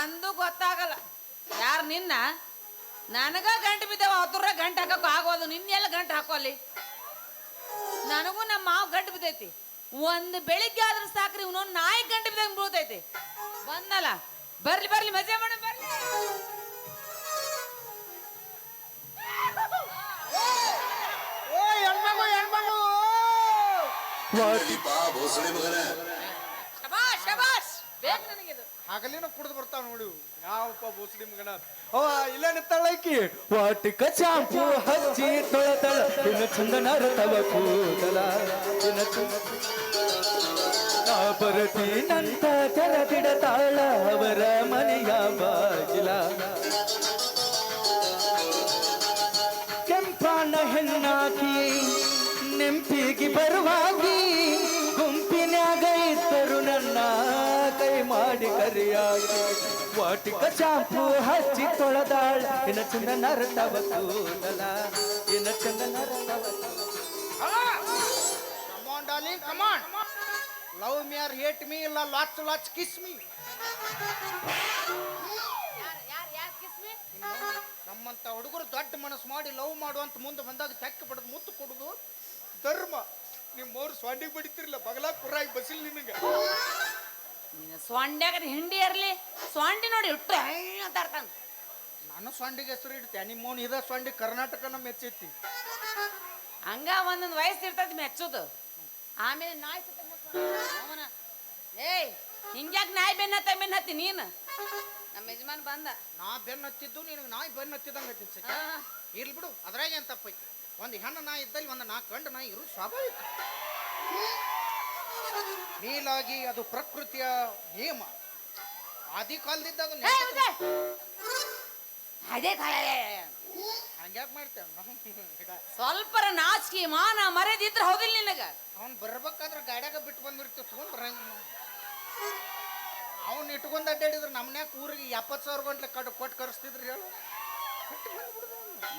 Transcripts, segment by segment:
ಒಂದು ಗೊತ್ತಾಗಲ್ಲ. ಯಾರು ನಿನ್ನ? ನನಗ ಗಂಟು ಬಿದ್ದಾವ ಅದ್ರ ಗಂಟು ಹಾಕಕ್ಕೂ ಆಗೋದು. ನಿನ್ನೆಲ್ಲ ಗಂಟು ಹಾಕೋಲಿ ನನಗೂ ನಮ್ಮ ಮಾವು ಗಂಟು ಬಿದ್ದೈತಿ. ಒಂದು ಬೆಳಿಗ್ಗೆ ಆದ್ರೂ ಸಾಕ್ರಿ ಇವನೊಂದು ನಾಯಿ ಗಂಟು ಬಿದ್ದಂಗೆ ಬೀಳ್ತೈತಿ. ಬಂದಲ್ಲ. ಬರ್ಲಿ ಬರ್ಲಿ ಮಜಾ ಮಾಡ ಬರ್ಲಿ. ಓ ಶಬಾಶ್ ಶಬಾಷ್ ಬೇಕು ನನಗಿದು. ಹಗಲಿನ ಕುಡ್ದು ಬರ್ತಾವ ನೋಡಿ. ಯಾವಪ್ಪ ಬೋಸಡಿ ಮಗನ? ಅವ ಇಲ್ಲೇ ನಿಂತಾಳೈಕಿ ವಾಟಿಕ ಚಾಂಪು ಹಚ್ಚಿ ತೊಳೆತಳ. ಇನ್ನು ಚಂದನ ರತವ ಕೂದಲ. ಇನ್ನು ನಾ ಬರತೀನಂತ ತೆರೆದಿಡತಾಳ. ಅವರ ಮನೆಯ ಬಾಗಿಲ. ಕೆಂಪಾನ ಹೆಣ್ಣಾಕಿ, ನೆಂಪಿಗೆ ಬರುವಾಗಿ ಕೈ ಮಾಡಿ ಕರಿಯಾಗಿ. ವಾಟಿಕ ಚಾಂಪು ಹಚ್ಚಿ ತೊಳೆದಾಳ. ಇನ್ನ ಚಂದ ನರತವ ಕೂದಲ. ಇನ್ನ ಚಂದ come on love me or hate me. ಇಲ್ಲ ಲಾಚ್ ಲಾಚ್ ಕಿಸ್ ಮೀ. ನಮ್ಮಂತ ಹುಡುಗರು ದೊಡ್ಡ ಮನಸ್ಸು ಮಾಡಿ ಲವ್ ಮಾಡುವಂತ ಮುಂದೆ ಬಂದಾಗ ಚೆಕ್ ಪಡೆದು ಮುತ್ತು ಕೊಡುದು ಧರ್ಮ ನಿಮ್ಮವ್ರು ಸ್ವಾಂಡಿಗೆ ಬಡಿತಿರ್ಲಿಲ್ಲ ಬಗಲ ಕುರಾಗಿ ಬಸಿಲ್ ನಿನಗೆ. ನೀನು ಸೊಂಡ್ಯಾಗ ಹಿಂಡಿ ಇರಲಿ. ಸೊಂಡಿ ನೋಡಿ ಇಟ್ಟು ಅಂತ ಇರ್ತಾನ ನಾನು ಸ್ವಾಂಡಿಗೆ ಹೆಸರು ಇಡ್ತೆ ಮೋನ್ ಇದ ಸ್ವಾಂಡಿ ಕರ್ನಾಟಕನ ಮೆಚ್ಚೈತಿ ಹಂಗ ಒಂದೊಂದು ವಯಸ್ಸು ಇರ್ತೈತಿ ಮೆಚ್ಚೋದು. ಆಮೇಲೆ ನಾಯಿ ಅವನ ಏಯ್ ಹಿಂಗ್ಯಾಕ್ ನಾಯಿ ಬೆನ್ನ ಹತ್ತ ಬೆನ್ನ ಹತ್ತಿ ನೀನು? ನಮ್ಮ ಯಜಮಾನ್ ಬಂದ. ನಾ ಬೆನ್ನ ಹತ್ತಿದ್ದು ನಿನಗೆ ನಾಯಿ ಬೆನ್ನ ಹತ್ತಿದಂಗೆ ಹತ್ತಿ ಇರ್ಲಿ ಬಿಡು ಅದ್ರಾಗ ಏನ್ ತಪ್ಪೈತಿ? ಒಂದು ಹೆಣ್ಣು ನಾಯಿ ಇದ್ದಲ್ಲಿ ಒಂದು ನಾಲ್ಕು ಗಂಡು ನಾಯಿ ಇರು ಸ್ವಾಭಾವಿಕ. ಮೇಲಾಗಿ ಅದು ಪ್ರಕೃತಿಯ ನಿಯಮ ಆದಿ ಕಾಲದಿಂದ ಅದು. ಅದೇ. ಕಾಯ ಹಂಗ್ಯಾಕ್ ಮಾಡ್ತೇವೆ ಸ್ವಲ್ಪರ ನಾಚಿಕೆ ಮಾನ ಮರೆದಿದ್ರೆ ಹೌದಿಲ್ಲ ನಿನಗ. ಅವ್ನು ಬರ್ಬೇಕಾದ್ರೆ ಗಾಡ್ಯಾಗ ಬಿಟ್ಟು ಬಂದ್ಬಿಡ್ತೀವಿ ತಗೊಂಡ್ ಬರಂಗಿಲ್ಲ ಅವ್ನು ಇಟ್ಕೊಂಡ್ ಅಡ್ಡಾಡಿದ್ರೆ ನಮ್ಮನ್ಯಾಕ ಊರಿಗೆ ಎಪ್ಪತ್ತು ಸಾವಿರ ಗಂಟ್ಲೆ ಕಡ್ ಕೊಟ್ಟು ಕರೆಸ್ತಿದ್ರಿ ಹೇಳು.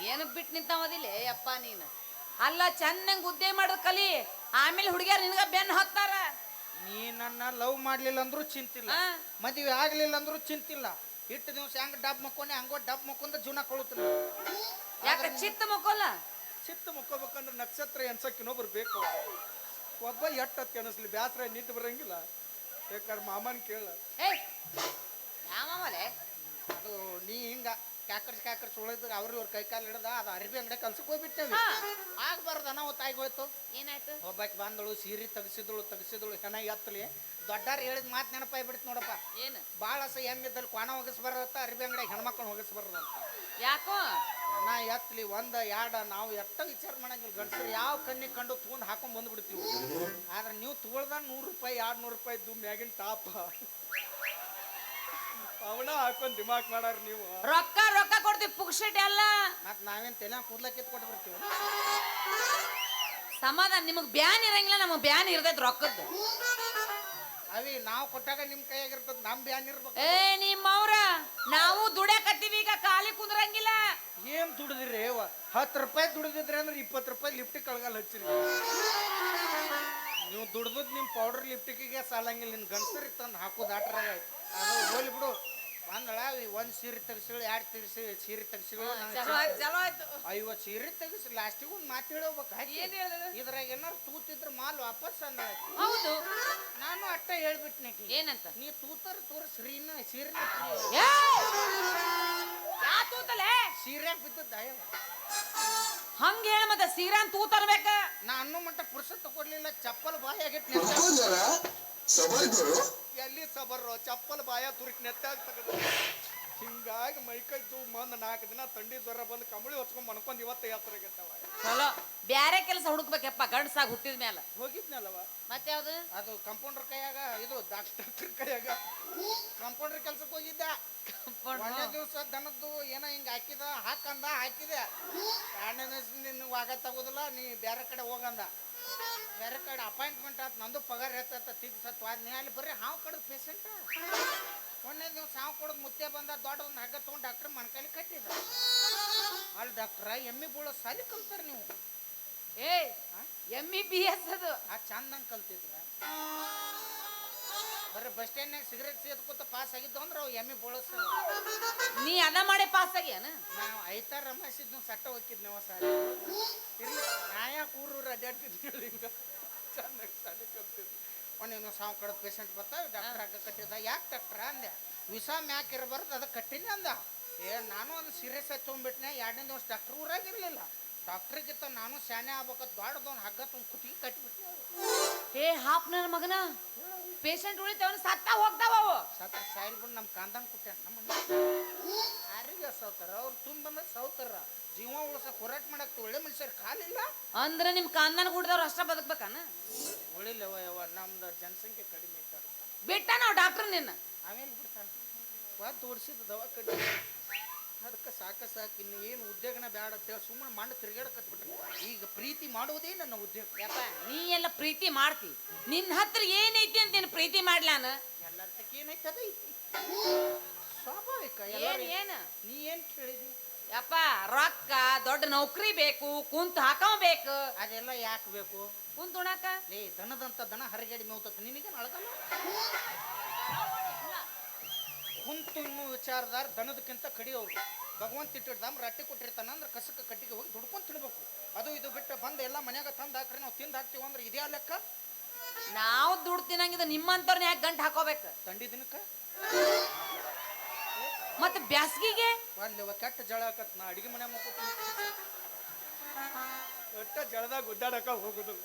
ಏನು ಬಿಟ್ಟು ನಿಂತಾವದಿಲ್ಲ ಅಪ್ಪ ನೀನು. ಅಲ್ಲ ಚೆನ್ನಾಗಿ ಉದ್ದೆ ಮಾಡೋದು ಕಲಿ. ಆಮೇಲೆ ಹುಡುಗಿಯರು ನಿನಗ ಬೆನ್ ಹತ್ತಾರ? ನೀ ನನ್ನ ಲವ್ ಮಾಡ್ಲಿಲ್ಲ ಅಂದ್ರೂ ಚಿಂತಿಲ್ಲ. ಆ. ಮದುವೆ ಆಗ್ಲಿಲ್ಲ ಅಂದ್ರೂ ಚಿಂತಿಲ್ಲ. ಇಟ್ಟು ದಿವಸ ಹೆಂಗ್ ಡಬ್ ಮಕ್ಕೋನೆ ಹಂಗೋ ಡಬ್ ಮಕ್ಕೊಂದ ಜೀವನ ಕೊಳುತ್ತಿಲ್ಲ ಯಾಕ ಚಿತ್ತ ಮಕ್ಕೋಲ್ಲ? ಚಿತ್ತ ಮಕ್ಕೋಬೇಕಂದ್ರೆ ನಕ್ಷತ್ರ ಎನ್ಸಕ್ ಇನ್ನೊಬ್ರು ಬೇಕು. ಒಬ್ಬ ಎಟ್ಟತ್ ಅನಿಸ್ಲಿ ಬ್ಯಾಸ್ರ ನಿಂತು ಬರಂಗಿಲ್ಲ. ಬೇಕಾದ್ರೆ ಮಾಮನ್ ಕೇಳ. ಏಯ್ ಮಾಮಲೆ? ಅದು ನೀ ಹಿಂಗ ಕ್ಯಾಕರ್ಸ್ ಕ್ಯಾಕರ್ಸ್ ಉಳಿದ ಅವ್ರು ಇವ್ರ ಕೈ ಕಾಲು ಹಿಡ್ದ ಅದು ಅರ್ಬಿ ಅಂಗಡಿ ಕಲ್ಸಕ್ ಹೋಗ್ಬಿಟ್ಟೇವಿ. ಆಗ್ಬಾರ್ದು ಅನಾಹುತ ಆಗಿ ಹೋಯ್ತು. ಏನಾಯ್ತು? ಒಬ್ಬಾಕಿ ಬಂದಳು ಸೀರೆ ತೆಗಿಸಿದಳು ತೆಗಿಸಿದಳು ಹೆಣ ಎತ್ತಲಿ ದೊಡ್ಡಾರ ಹೇಳಿದ ಮಾತು ನೆನಪಾಗಿ ಬಿಡ್ತು ನೋಡಪ್ಪ. ಏನು? ಭಾಳ ಸ ಹೆಂಗಿದ್ದಲ್ಲಿ ಕ್ವಾಣ ಹೋಗಿಸ್ಬಾರ್ದತ್ತ ಅರ್ಬಿ ಅಂಗಡಿ ಹೆಣ್ಮಕ್ಳು ಅಂತ ಯಾಕೋ? ಹೆಣ ಎತ್ತಲಿ ಒಂದ ಎರಡ ನಾವು ಎಟ್ಟ ವಿಚಾರ ಮಾಡಂಗಿಲ್ಲ ಗಂಡಸರು. ಯಾವ ಕಣ್ಣಿಗೆ ಕಂಡು ತೊಗೊಂಡು ಹಾಕೊಂಡ್ ಬಂದ್ಬಿಡ್ತೀವಿ. ಆದ್ರೆ ನೀವು ತಗೊಳ್ದ ನೂರು ರೂಪಾಯಿ ಎರಡು ನೂರು ರೂಪಾಯಿ ಇದ್ದು ಮ್ಯಾಗಿನ ಟಾಪ ಅವನ ಹಾಕೊಂಡ್ ದಿಮಾಕ್ ಮಾಡಾರ ನೀವು. ರೊಕ್ಕ ರೊಕ್ಕ ಕೊಡ್ತೀವಿ ಪುಕ್ಷಿಟ್ ಎಲ್ಲ ಮತ್ ನಾವೇನ್ ತಲೆ ಕೂದ್ಲ ಕಿತ್ಕೊಟ್ಟು ಬರ್ತೀವಿ ಸಮಾಧಾನ ನಿಮಗ್ ಬ್ಯಾನ್ ಇರಂಗಿಲ್ಲ ನಮಗ್ ಬ್ಯಾನ್ ಇರ್ತೈತ್ ರೊಕ್ಕದ್ದು. ಅವಿ ನಾವು ಕೊಟ್ಟಾಗ ನಿಮ್ ಕೈಯಾಗ ಇರ್ತದ ನಮ್ ಬ್ಯಾನ್ ಇರ್ಬೇಕು. ಏ ನಿಮ್ಮವ್ರ ನಾವು ದುಡ್ಯಾಕತ್ತೀವಿ ಈಗ ಖಾಲಿ ಕುಂದ್ರಂಗಿಲ್ಲ. ಏನ್ ದುಡಿದ್ರಿ ಹತ್ತು ರೂಪಾಯಿ ದುಡಿದಿದ್ರಿ ಅಂದ್ರೆ ಇಪ್ಪತ್ತು ರೂಪಾಯಿ ಲಿಫ್ಟ್ ಕಳ್ಗಲ್ ಹಚ್ಚಿರಿ. ನೀವು ದುಡ್ದದ್ ನಿಮ್ ಪೌಡರ್ ಲಿಫ್ಟಿಗೆ ಸಾಲಂಗಿಲ್ಲ ನಿನ್ ಗಂಡಸರಿಗೆ ತಂದು ಹಾಕೋದು ಆಟ್ರಾಗ ಅದು ಹೋಲಿ ಬಿಡು. ಬಂದಳ ಒಂದ್ ಸೀರೆ ತೆಗ್ಸಿಳು ಎರಡು ತೀರ್ಸಿ ಸೀರೆ ತೆಗ್ಸಿಳು ಚಲೋ ಆಯ್ತು ಐವತ್ತು ಸೀರೆ ತೆಗಿಸಿ ಲಾಸ್ಟಿಗೆ ಒಂದು ಮಾತು ಹೇಳ್ಬೇಕು ಏನ್ ಹೇಳಿದ್ರು? ಇದ್ರಾಗ ಏನಾರು ತೂತಿದ್ರ ಮಾಲ್ ವಾಪಸ್ ಅಂದ. ಹೌದು. ನಾನು ಅಟ್ಟ ಹೇಳ್ಬಿಟ್ನೆ ಏನಂತ? ನೀ ತೂತರ ತೋರ್ ಸೀರಿನ ಸೀರೆ ಏ! ಯಾ! ತೂತಲೆ? ಸೀರೆ ಬಿದ್ದದ ಹಂಗ ಹೇಳ ಮತ್ತ ಸೀರಾನ್ ತೂ ತರ್ಬೇಕ ನಾ ಅನ್ನೋ ಮಟ್ಟ ಪುರುಷ ತಗೊಡ್ಲಿಲ್ಲ ಚಪ್ಪಲ್ ಬಾಯಿ ಆಗಿಟ್ಟು ಎಲ್ಲಿ ಸಬರ್ರೋ ಚಪ್ಪಲ್ ಬಾಯ ತುರಿಕ್ ನೆತ್ತಾಗ ತೆಗೆದು. ಹಿಂಗಾಗಿ ಮೈಕೈ ಜೂ ಮಂದ್ ನಾಲ್ಕು ದಿನ ತಂಡಿ ಜ್ವರ ಬಂದು ಕಂಬಳಿ ಹೊಚ್ಕೊಂಡ್ ಮನ್ಕೊಂಡ್ ಇವತ್ತ ಯಾತ್ರೆ ಗೆಟ್ಟವ ಚಲೋ. ಬ್ಯಾರೆ ಕೆಲಸ ಹುಡುಕ್ಬೇಕಪ್ಪ ಗಂಡಸಾಗ ಹುಟ್ಟಿದ ಮೇಲೆ ಹೋಗಿದ್ನಲ್ಲವ? ಮತ್ತೆ ಯಾವ್ದು? ಅದು ಕಂಪೌಂಡರ್ ಕೈಯಾಗ ಇದು ಡಾಕ್ಟರ್ ಕೈಯಾಗ. ಕಂಪೌಂಡರ್ ಕೆಲ್ಸಕ್ಕೆ ಹೋಗಿದ್ದ. ಒಂದೇ ದಿವಸ ದನದ್ದು ಏನೋ ಹಿಂಗ ಹಾಕಿದ ಹಾಕಂದ ಹಾಕಿದೆ. ಎರಡನೇ ದಿವಸ ನಿನ್ನ ವಾಗ ತಗೋದಿಲ್ಲ ನೀ ಬೇರೆ ಕಡೆ ಹೋಗಂದ. ಬೇರೆ ಕಡೆ ಅಪಾಯಿಂಟ್ಮೆಂಟ್ ಆತು ನಂದು ಪಗಾರ ಹೆಚ್ಚತ್ತ ತಿಗ್ ಸತ್ವ ನೀ ಅಲ್ಲಿ ಬರ್ರಿ ಹಾವು ಕಡದ ಪೇಷಂಟ್ ಒಂದೇ ನೀವು ಹಾವು ಕೊಡೋದ್ ಮುತ್ತೆ ಬಂದ ದೊಡ್ಡ ಒಂದು ಹಗ್ಗ ತೊಗೊಂಡು ಡಾಕ್ಟರ್ ಮನ್ಕೈಲಿ ಕಟ್ಟಿದ. ಅಲ್ಲಿ ಡಾಕ್ಟ್ರ ಎಮ್ಮಿ ಬೀಳೋ ಸಾಲಿ ಕಲ್ತಾರ ನೀವು. ಏಯ್ ಎಮ್ಮಿ ಬಿ ಎಸ್ ಅದು. ಆ ಚಂದಂಗೆ ಕಲ್ತಿದ್ರ. ಬರೀ ಬಸ್ ಸ್ಟ್ಯಾಂಡ್ನಾಗ ಸಿಗರೇಟ್ ಸೇದ್ಕೊತ ಪಾಸ್ ಆಗಿದ್ದು ಅಂದ್ರೆ ಅವು ಎಮ್ಮೆ ಬೋಳಸ ನೀ ಅದ ಮಾಡಿ ಪಾಸ್ ಆಗ್ಯಾನ? ನಾವು ಐತಾರ ರಮಾಯಿಸಿದ್ನು ಸಟ್ಟ ಹೋಗಿದ್ನವ ಸಾಲಿ ಇರ್ಲಿ ನಾ ಯಾಕೆ ಊರೂರು ಹೇಳಿ ಹಿಂಗ ಚೆನ್ನಾಗಿ ಸಾಲಿ ಕಲ್ತಿದ್ ಒಂದ್ ಸಾವು ಕಡದ ಪೇಷಂಟ್ ಬರ್ತಾವ ಡಾಕ್ಟರ್ ಹಗ್ಗ ಕಟ್ಟಿದ. ಯಾಕೆ ಡಾಕ್ಟ್ರ ಅಂದೆ? ವಿಷ ಮ್ಯಾಕ್ ಇರಬಾರ್ದು ಅದ ಕಟ್ಟಿನಿ ಅಂದ. ಏ ನಾನು ಒಂದು ಸೀರಿಯಸ್ ಆಗಿ ತೊಗೊಂಡ್ಬಿಟ್ನೆ ಎರಡನೇ ದಿವಸ ಡಾಕ್ಟರ್ ಊರಾಗಿರ್ಲಿಲ್ಲ ಡಾಕ್ಟ್ರಿಗಿತ್ತ ನಾನು ಶಾನೆ ಆಗ್ಬೇಕು ದೊಡ್ಡದೊಂದು ಹಗ್ಗ ತುಂಬ ಕುತ್ತಿಗೆ ಕಟ್ಬಿಟ್ಟು ಏ ಹಾಪ್ ನನ್ನ ಮಗನ. ಪೇಷಂಟ್ ಉಳಿತವನು ಸತ್ತ ಹೋಗ್ತಾವ ಅವು. ಸತ್ತ ಸಾಯಿಲ್ ಬಿಟ್ಟು ನಮ್ಮ ಕಾಂದನ್ ಕುಟ್ಟ ನಮ್ಮ ಯಾರಿಗೆ ಸೌತಾರ? ಅವ್ರು ತುಂಬ ಬಂದ ಸೌತಾರ. ಜೀವ ಉಳಿಸ ಹೋರಾಟ ಮಾಡಕ್ ಒಳ್ಳೆ ಮನುಷ್ಯರು ಕಾಲಿಲ್ಲ. ಅಂದ್ರೆ ನಿಮ್ ಕಾಂದನ್ ಕುಡ್ದವ್ರು ಅಷ್ಟ ಬದುಕ್ಬೇಕಾನ? ಉಳಿಲ್ಲವ ಯವ್ವ. ನಮ್ದು ಜನಸಂಖ್ಯೆ ಕಡಿಮೆ ಬಿಟ್ಟ ನಾವು ಡಾಕ್ಟರ್ ನಿನ್ನ. ಆಮೇಲೆ ಬಿಡ್ತಾನ? ಓಡಿಸಿದ ದವಾ ಕಡಿ ಅದಕ್ಕೆ ಸಾಕ ಸಾಕು ಇನ್ನು ಏನು ಉದ್ಯೋಗನ ಬೇಡ ಅಂತೇಳಿ ಸುಮ್ಮನೆ ಮಣ್ಣು ತಿರುಗಾಡಕತ್ಬಿಟ್ರೆ ಈಗ ಪ್ರೀತಿ ಮಾಡುವುದೇ ನನ್ನ ಉದ್ಯೋಗ. ಯಪ್ಪ ನೀ ಎಲ್ಲ ಪ್ರೀತಿ ಮಾಡ್ತಿ. ನಿನ್ನ ಹತ್ರ ಏನೈತಿ ಅಂತ ನೀನು ಪ್ರೀತಿ ಮಾಡ್ಲಾನ ಎಲ್ಲದಕ್ಕೆ ಏನೈತಿ ಅದ ಸ್ವಾಭಾವಿಕ ಏನು ಏನು? ನೀ ಏನು ಕೇಳಿದಿ? ಯಪ್ಪ ರೊಕ್ಕ ದೊಡ್ಡ ನೌಕರಿ ಬೇಕು ಕುಂತ ಹಾಕೋಬೇಕು ಅದೆಲ್ಲ ಯಾಕೆ ಬೇಕು? ಕುಂತ ಉಣಾಕ? ಲೇ ದನದಂತ ದನ ಹರಿಗಡಿ ಮೇವ್ತತ್. ನಿನಗೆ ಅಳಗಲ್ಲ? ಕುಂತು ಇನ್ನೂ ವಿಚಾರದಾರ ದನದಕ್ಕಿಂತ ಕಡಿಯೋರು ಭಗವಂತ ಇಟ್ಟಿಡ್ದಾಮ್ ರಟ್ಟಿ ಕೊಟ್ಟಿರ್ತಾನ ಅಂದ್ರೆ ಕಸಕ್ಕೆ ಕಟ್ಟಿಗೆ ಹೋಗಿ ದುಡ್ಕೊಂಡು ತಿನ್ಬೇಕು. ಅದು ಇದು ಬಿಟ್ಟು ಬಂದು ಎಲ್ಲ ಮನ್ಯಾಗ ತಂದು ಹಾಕ್ರಿ ನಾವು ತಿಂದು ಹಾಕ್ತೀವಿ ಅಂದ್ರೆ ಇದೇ ಲೆಕ್ಕ? ನಾವು ದುಡ್ಡು ತಿನ್ನಂಗಿದ ನಿಮ್ಮಂತವ್ರನ್ನ ಯಾಕೆ ಗಂಟು ಹಾಕೋಬೇಕು? ತಂಡಿ ದಿನಕ್ಕೆ? ಮತ್ತೆ ಬ್ಯಾಸ್ಗಿಗೆ? ಅಲ್ಲಿ ಕೆಟ್ಟ ಜಳ ಹಾಕತ್ ನಾ ಅಡಿಗೆ ಮನೆ ಮುಕ್ಕೋತೀನಿ ಒಟ್ಟ ಜಳದಾಗ ಗುದ್ದಾಡಕ ಹೋಗುದು.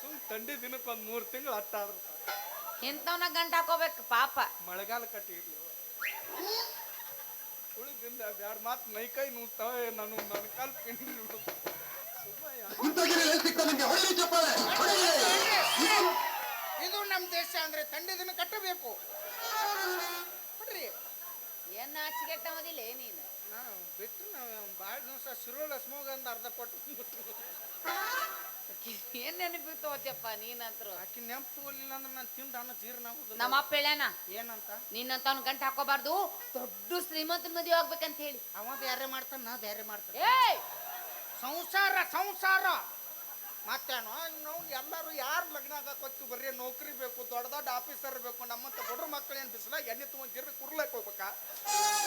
ಸುಮ್ ತಂಡಿ ದಿನಕ್ಕೆ ಒಂದ್ ಮೂರ್ ತಿಂಗಳು ಹತ್ತಾದ್ರು ಇಂಥವ್ನ ಗಂಟ ಹಾಕೋಬೇಕು ಪಾಪ. ಮಳೆಗಾಲ ಕಟ್ಟಿರ್ಲಿ ಉಳಿದಿಂದ ಬ್ಯಾಡ ಮಾತ್ ಮೈ ಕೈ ನೂತಾವೆ ನಾನು ನನ್ನ ಕಾಲ್ ಪಿಂಡಿ ಇದು ನಮ್ಮ ದೇಶ ಅಂದ್ರೆ ತಂಡಿದನ್ನು ದಿನ ಕಟ್ಟಬೇಕು. ನೋಡ್ರಿ ಏನ್ ನಾಚಿಗೆಟ್ಟವದಿಲ್ಲ ನೀನು? ನಾವು ಬಿಟ್ಟು ನಾವು ಭಾಳ ದಿವಸ ಶಿರೋಳ ಸ್ಮೋಗ ಅಂತ ಅರ್ಧ ಕೊಟ್ಟು ಏನ್ ನೆನಪಿತ್ತೋದ್ಯಪ್ಪ ನೀನಂತ್ರು? ಆಕಿ ನೆಂಪು ತಗೊಲಿಲ್ಲ ಅಂದ್ರೆ ನಾನು ತಿಂದ ಅನ್ನ ಜೀರ್ಣ ಆಗುದಿಲ್ಲ. ನಮ್ಮ ಅಪ್ಪ ಹೇಳ್ಯಾನ ಏನಂತ? ನಿನ್ನಂತವ್ನ ಗಂಟು ಹಾಕೋಬಾರ್ದು ದೊಡ್ಡ ಶ್ರೀಮಂತನ ಮದುವೆ ಆಗ್ಬೇಕಂತ ಹೇಳಿ. ಅವ ಬೇರೆ ಮಾಡ್ತಾನ ನಾ ಬೇರೆ ಮಾಡ್ತಾನೆ. ಏಯ್! ಸಂಸಾರ ಸಂಸಾರ! ಮತ್ತೇನೋ ನಾವು ಎಲ್ಲರೂ ಯಾರು ಲಗ್ನ ಆಗಕ್ಕೆ ಹೊತ್ತು ಬರ್ರಿ ನೌಕರಿ ಬೇಕು ದೊಡ್ಡ ದೊಡ್ಡ ಆಫೀಸರ್ ಬೇಕು ನಮ್ಮಂತ ಬಡ್ರ ಮಕ್ಕಳು ಏನು ಬಿಸಿಲಾಗ ಎಣ್ಣೆ ತಗೊಂಡ್ ಕುರ್ಲಕ್ಕೆ ಹೋಗ್ಬೇಕ?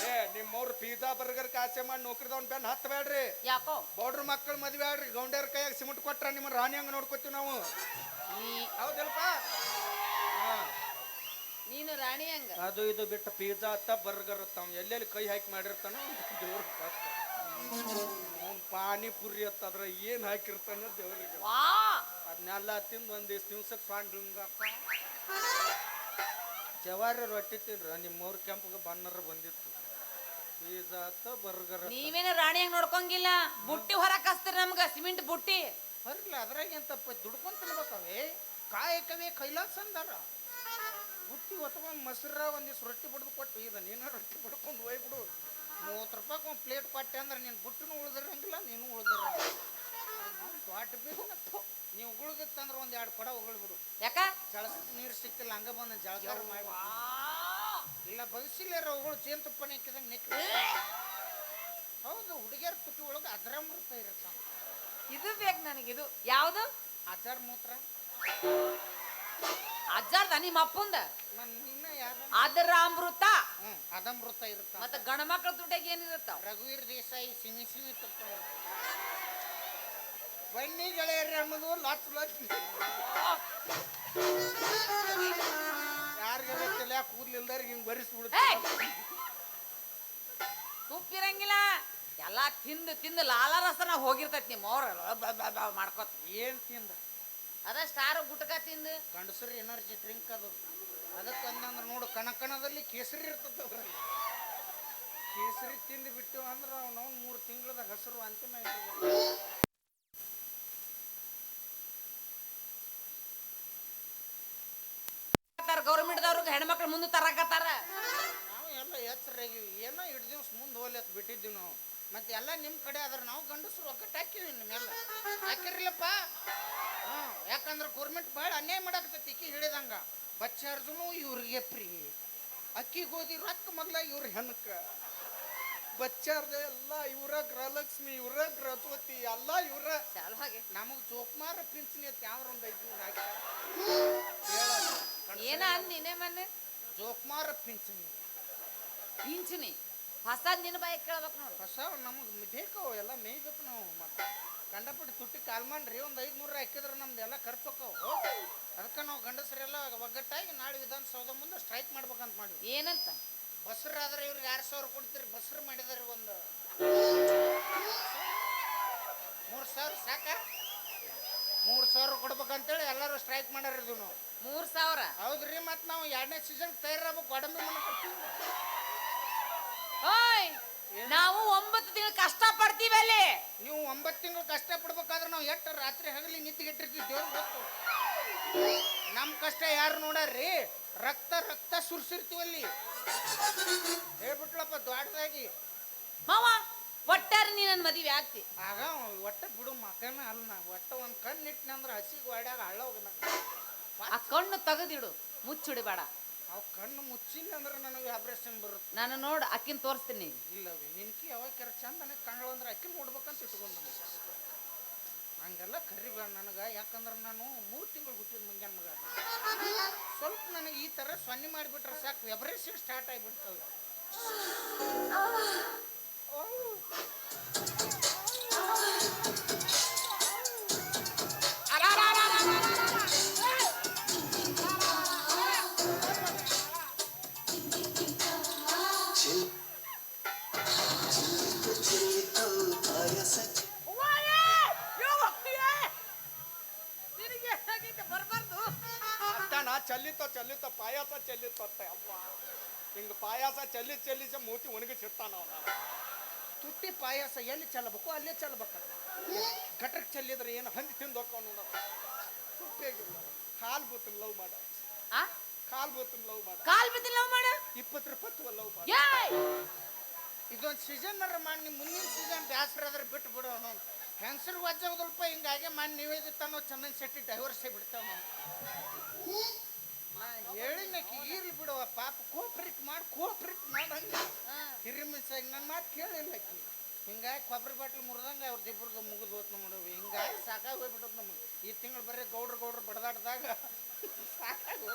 ಏ ನಿಮ್ಮವ್ರು ಪಿಜ್ಜಾ ಬರ್ಗರ್ ಕಾಸೆ ಮಾಡಿ ನೌಕರಿದವ್ನ ಬೆನ್ ಹತ್ತಬೇಡ್ರಿ ಯಾಕೋ? ಬೌಡ್ರ ಮಕ್ಕಳು ಮದುವೆ ಆಡ್ರಿ ಗೌಂಡ್ಯಾರ ಕೈಯಾಗ ಸಿಮೆಂಟ್ ಕೊಟ್ರ ನಿಮ್ಮ ರಾಣಿ ಹಂಗೆ ನೋಡ್ಕೊತೀವಿ ನಾವು. ಹೌದಲ್ಪ? ನೀನು ರಾಣಿ ಹಂಗ. ಅದು ಇದು ಬಿಟ್ಟು ಪಿಜ್ಜಾ ಅತ್ತ ಬರ್ಗರ್ ಅತ್ತ ಎಲ್ಲೆಲ್ಲಿ ಕೈ ಹಾಕಿ ಮಾಡಿರ್ತಾನೋ ದೇವ್ರ ಅವ್ನು ಪಾನಿಪುರಿ ಅತ್ತ ಅದ್ರ ಏನ್ ಹಾಕಿರ್ತಾನ ದೇವ್ರಿಗೆ? ವಾ. ಅದನ್ನೆಲ್ಲ ತಿಂದು ಒಂದಿಷ್ಟು ದಿವ್ಸ ದಿವ್ಸಕ್ಕೆ ಸ್ವಾಂಡ್ ಡುಂಗಪ್ಪ ಜವಾರಿ ರೊಟ್ಟಿ ತಿನ್ರ ನಿಮ್ಮವ್ರ ಕೆಂಪಗೆ ಬನ್ನರ ಬಂದಿತ್ತು. ಪಿಜ್ಜಾ ಅತ್ತ ಬರ್ಗರ್ ನೀವೇನು ರಾಣಿಯಾಗ ನೋಡ್ಕೊಂಗಿಲ್ಲ? ಬುಟ್ಟಿ ಹೊರಕ್ ಹಚ್ತೀರಿ ನಮ್ಗ ಸಿಮೆಂಟ್ ಬುಟ್ಟಿ. ಬರ್ಲಿ ಅದ್ರಾಗ ಏನ್ ತಪ್ಪ ದುಡ್ಕೊಂಡ್ ತಿನ್ಬೇಕವೇ? ಕಾಯಕವೇ ಕೈಲಾಸ ಅಂದಾರ. ಬುಟ್ಟಿ ಹೊತ್ಕೊಂಡು ಮೊಸರ ಒಂದಿಷ್ಟು ರೊಟ್ಟಿ ಬಡ್ದು ಕೊಟ್ಟು ಈಗ ನೀನು ರೊಟ್ಟಿ ಬಡ್ಕೊಂಡು ಹೋಗ್ಬಿಡು. ಮೂವತ್ತು ರೂಪಾಯಿ ಒಂದು ಪ್ಲೇಟ್ ಕೊಟ್ಟೆ ಅಂದ್ರೆ ನೀನು ಬುಟ್ಟನು ಉಳಿದಿರಂಗಿಲ್ಲ ನೀನು ಉಳ್ದಿರಂಗಿಲ್ಲ. ದೊಡ್ಡ ಬೇಕು ನೀವು ಉಗುಳ್ದಿತ್ತಂದ್ರೆ ಒಂದು ಎರಡು ಕೊಡ ಉಗುಳ್ಬಿಡು ಯಾಕ? ಜಳ ನೀರು ಸಿಕ್ಕಿಲ್ಲ ಹಂಗ ಬಂದು ಜಳಕಾರ ಮಾಡಿ ಇಲ್ಲ ಬಗ್ಸಿಲ್ಲಾರ ಉಗುಳು ಜೇನು ತುಪ್ಪನೇ ನಿಕ್ಕ ಹೌದು ಹುಡುಗಿಯರ ತುಟಿ ಒಳಗೆ ಅದ್ರಾಮೃತ ಇರುತ್ತೆ. ಇದು ಬೇಕು ನನಗಿದು ಯಾವುದು? ಅಜರ್ ಮೂತ್ರ. ಅಜ್ಜಾರ್ದ ನಿಮ್ಮ ಅಪ್ಪಂದ? ನಿನ್ನ ಯಾರು? ಅದರ ಅಮೃತ ಅದಾಮೃತ ಇರುತ್ತೆ? ಮತ್ತೆ ಗಂಡ ಮಕ್ಕಳ ದುಡ್ಡಾಗ ಏನಿರುತ್ತ? ರಘುವೀರ್ ದೇಸಾಯಿ ಸಿಮಿ ಸಿಮಿ ತುಪ್ಪ ಬನ್ನಿ ಗೆಳೆಯರಿ ಅನ್ನೋದು ಲಚ್ ಲಚ್ ಗೊತ್ತಿಲ್ಲ ತಲೆ ಕೂದ್ಲಿಲ್ದಾರ ಹಿಂಗ್ ಬರಿಸ್ಬಿಡುತ್ತೆ! ತುಪ್ಪಿರಂಗಿಲ್ಲ. ಎಲ್ಲಾ ತಿಂದು ತಿಂದು ಲಾಲ ರಸನ ಹೋಗಿರ್ತೈತಿ ನಿಮ್ಮ ಅವ್ರ. ಮಾಡ್ಕೋತ. ಏನ್ ತಿಂದ? ಅದ ಸ್ಟಾರ್ ಗುಟ್ಕ ತಿಂದು? ಗಂಡಸರು ಎನರ್ಜಿ ಡ್ರಿಂಕ್ ಅದು. ಅದಕ್ಕೆ ಅಂದಂದ್ರೆ ನೋಡು ಕಣಕಣದಲ್ಲಿ ಕೇಸರಿ ಇರ್ತದೆ ಅದ್ರಲ್ಲಿ ಕೇಸರಿ ತಿಂದು ಬಿಟ್ಟು ಅಂದ್ರೆ ಅವ್ನು ಮೂರು ತಿಂಗಳದ ಹಸಿರು ಅಂತಿಮ ಗೌರ್ಮೆಂಟ್ದವ್ರಿಗೆ ಹೆಣ್ಮಕ್ಳು ಮುಂದೆ ತರಕತ್ತಾರ. ನಾವು ಎಲ್ಲ ಎಚ್ಚರಾಗಿವಿ. ಏನೋ ಇಡ್ ದಿವ್ಸ ಮುಂದೆ ಹೋಗ್ಲಿ ಅಂತ ಬಿಟ್ಟಿದ್ದೀವಿ ನಾವು. ಮತ್ತೆ ಎಲ್ಲ ನಿಮ್ಮ ಕಡೆ ಆದ್ರೆ ನಾವು ಗಂಡಸರು ಒಕ್ಕಟ್ಟು ಹಾಕಿವಿ ನಿಮ್ಮೆಲ್ಲ ಹಾಕಿರ್ಲಿಲ್ಲಪ್ಪ ಹ್ಞೂ ಯಾಕಂದ್ರೆ ಗೌರ್ಮೆಂಟ್ ಭಾಳ ಅನ್ಯಾಯ ಮಾಡಾಕತ್ತೈತಿ ಇಕ್ಕಿ ಬಚ್ಚಾರ್ಜುನು ಇವ್ರಿಗೆ ಫ್ರೀ ಅಕ್ಕಿ ಗೋಧಿ ರೊಕ್ಕ ಮೊದ್ಲ ಇವ್ರ ಹೆಣಕ. ಬಚ್ಚಾರ್ದ ಎಲ್ಲ ಇವರ ಗೃಹಲಕ್ಷ್ಮಿ ಇವರ ಗೃಹಜ್ಯೋತಿ ಎಲ್ಲ ಇವರ. ಹಾಗೆ. ನಮಗ್ ಜೋಕ್ಮಾರ ಪಿಂಚಣಿ ಐತಿ ಯಾವ ಒಂದು ಐದು ನೂರು ಹಾಕಿ ಏನ ಅಂದಿನೇ ನೀನೇ ಮೊನ್ನೆ ಜೋಕ್ಮಾರ ಪಿಂಚಣಿ. ಪಿಂಚಣಿ? ಹೊಸ ನಿನ್ನ ಬಾಯಿ ಕೇಳ್ಬೇಕು ನೋಡಿ. ಹೊಸ ನಮಗೆ ಬೇಕು ಎಲ್ಲ ಮೇಯ್ಬೇಕು ನಾವು ಮತ್ತೆ. ಕಂಡಪಟ್ಟಿ ತುಟ್ಟಿ ಕಾಲ್ ಮಾಡ್ರಿ ಒಂದು ಐದು ನೂರ ಹಾಕಿದ್ರೆ ನಮ್ದು ಎಲ್ಲ ಖರ್ಚು ಅದಕ್ಕೆ ನಾವು ಗಂಡಸರೆಲ್ಲ ಒಗ್ಗಟ್ಟಾಗಿ ನಾಳೆ ವಿಧಾನಸೌಧ ಮುಂದೆ ಸ್ಟ್ರೈಕ್ ಮಾಡ್ಬೇಕಂತ ಮಾಡಿವಿ ಏನಂತ? ಬಸ್ರಾದ್ರೆ ಇವ್ರಿಗೆ ಎರಡು ಸಾವಿರ ಕೊಡ್ತೀರಿ ಬಸ್ರು ಮಾಡಿದಾರೆ ಒಂದು ಮೂರು ಸಾವಿರ ಸಾಕ? ಮೂರು ಸಾವಿರ ಕೊಡ್ಬೇಕಂತೇಳಿ ಎಲ್ಲರೂ ಸ್ಟ್ರೈಕ್ ಮಾಡ್ಯಾರಿದ್ವಿ ನಾವು. ಮೂರ್ ಸಾವಿರ? ಹೌದ್ರಿ ಮತ್ತೆ ನಾವು ಎರಡನೇ ಸೀಸನ್ ತಯಾರಾಗಬೇಕು ಒಡಂಬಿ ಮನೆ ಕೊಡ್ತೀವಿ ಓಯ್! ನಾವು ಒಂಬತ್ತು ತಿಂಗಳು ಕಷ್ಟ ಪಡ್ತೀವಿ ಅಲ್ಲಿ. ನೀವು ಒಂಬತ್ತು ತಿಂಗಳು ಕಷ್ಟ ಪಡ್ಬೇಕಾದ್ರೆ ನಾವು ಎಷ್ಟು ರಾತ್ರಿ ಹಗಲಿ ನಿದ್ದಿಗೆಟ್ಟಿರ್ತೀವಿ ದೇವ್ರಿಗೆ ಗೊತ್ತು. ನಮ್ಮ ಕಷ್ಟ ಯಾರು ನೋಡಾರ್ರಿ? ರಕ್ತ ರಕ್ತ ಸುರ್ಸಿರ್ತೀವಲ್ಲಿ ಹೇಳ್ಬಿಟ್ಲಪ್ಪ ದೊಡ್ಡದಾಗಿ. ಮಾವ ಒಟ್ಟಾರೆ ನೀ ನನ್ನ ಮದುವೆ ಆಗ್ತಿ. ಆಗ ಒಟ್ಟ ಬಿಡು ಮಕನ ಅಲ್ಲ ಒಟ್ಟ ಒಂದು ಕಣ್ಣು ಹಸಿಗೆ ವಾಡ್ಯಾಗ ಹಳ್ಳ ಹೋಗ ಆ ಕಣ್ಣು ತೆಗೆದಿಡು ಮುಚ್ಚಿಡಬೇಡ ಅವು ಕಣ್ಣು ಮುಚ್ಚಿಲ್ಲ ಅಂದ್ರೆ ನನಗೆ ಆಪ್ರೇಷನ್ ಬರುತ್ತೆ. ನಾನು ನೋಡು ಅಕ್ಕಿನ ತೋರಿಸ್ತೀನಿ. ಇಲ್ಲವೇ ನಿನ್ಕಿ ಯಾವಾಗ ಕೆರ ನನಗೆ ಕಣ್ಣು ಅಂದ್ರೆ ಅಕ್ಕಿ ನೋಡ್ಬೇಕಂತ ಇಟ್ಕೊಂಡು ಹಂಗೆಲ್ಲ ಕರಿಬೇಡ ನನಗೆ ಯಾಕಂದ್ರೆ ನಾನು ಮೂರು ತಿಂಗಳು ಹುಟ್ಟಿದ ಮುಂಜಾನೆ ಮಗ. ಸ್ವಲ್ಪ ನನಗೆ ಈ ಥರ ಸೊನ್ನೆ ಮಾಡಿಬಿಟ್ರೆ ಸಾಕು ಎಬ್ರೇಷನ್ ಸ್ಟಾರ್ಟ್ ಆಗಿಬಿಡ್ತವೆ ಪಾಯಾಸ ಚೆಲ್ಲಿತ್ತ ಅಮ್ಮ ಹಿಂಗ ಪಾಯಾಸ ಚೆಲ್ಲಿ ಚೆಲ್ಲಿಸ ಮೂತಿ ಒಣಗಿಸಿರ್ತಾನ ಅವನ. ತುಟ್ಟಿ ಪಾಯಸ ಎಲ್ಲಿ ಚೆಲ್ಲಬೇಕು ಅಲ್ಲೇ ಚೆಲ್ಲಬೇಕ ಘಟಕ್ ಚೆಲ್ಲಿದ್ರೆ ಏನು ಹಂದಿ ತಿಂದು ಹೋಗ್ಕೊಂಡು ನೋಡ. ತುಟ್ಟಿಯಾಗಿಲ್ಲ. ಕಾಲು ಬೂತನ್ ಲವ್ ಮಾಡ. ಆ? ಕಾಲು ಬೂತನ್ ಲವ್ ಮಾಡ. ಕಾಲು ಬಿದ್ದಿಲ್ಲ ಲವ್ ಮಾಡು? ಇಪ್ಪತ್ತು ರೂಪಾಯಿ ಲವ್ ಮಾಡ. ಏಯ್! ಇದೊಂದು ಸೀಸನ್ ಮಾಡಿ ನಿಮ್ಮ ಮುಂದಿನ ಸೀಸನ್ ಬ್ಯಾಸರ ಆದ್ರೆ ಬಿಟ್ಟು ಬಿಡು ಅವನು. ಹೆಂಗಸರು ವಜ್ಜೋದಲ್ಪ ಹಿಂಗಾಗಿ ಮಾಡಿ ನಿವೇದಿತಾನೋ ಚಂದನ್ ಶೆಟ್ಟಿ ಡೈವರ್ಸೇ ಬಿಡ್ತಾವ ನಾ ಹೇಳಿನಕಿ ಈರ್ಲಿ ಬಿಡುವ ಪಾಪ ಕೋಪ್ರಿಟ್ ಮಾಡಿ ಕೋಪ್ರಿಟ್ ಮಾಡಂಗ ಹಿರಿ ಮಿಸ್ಸಾಗಿ ನನ್ನ ಮಾತು ಕೇಳಿಲ್ಲ ಆಕಿ. ಹಿಂಗಾಗಿ ಕೊಬ್ಬರಿ ಬಾಟ್ಲಿ ಮುರಿದಂಗೆ ಅವ್ರ ಇಬ್ಬರದು ಮುಗಿದು ಹೋತ್ ನೋಡವಿ ಹಿಂಗಾಗಿ ಸಾಕಾಗಿ ಹೋಗ್ಬಿಟ್ಟದ ನಮಗೆ. ಈ ತಿಂಗಳು ಬರೀ ಗೌಡ್ರು ಗೌಡ್ರು ಬಡದಾಡ್ದಾಗ ಸಾಕಾಗಿ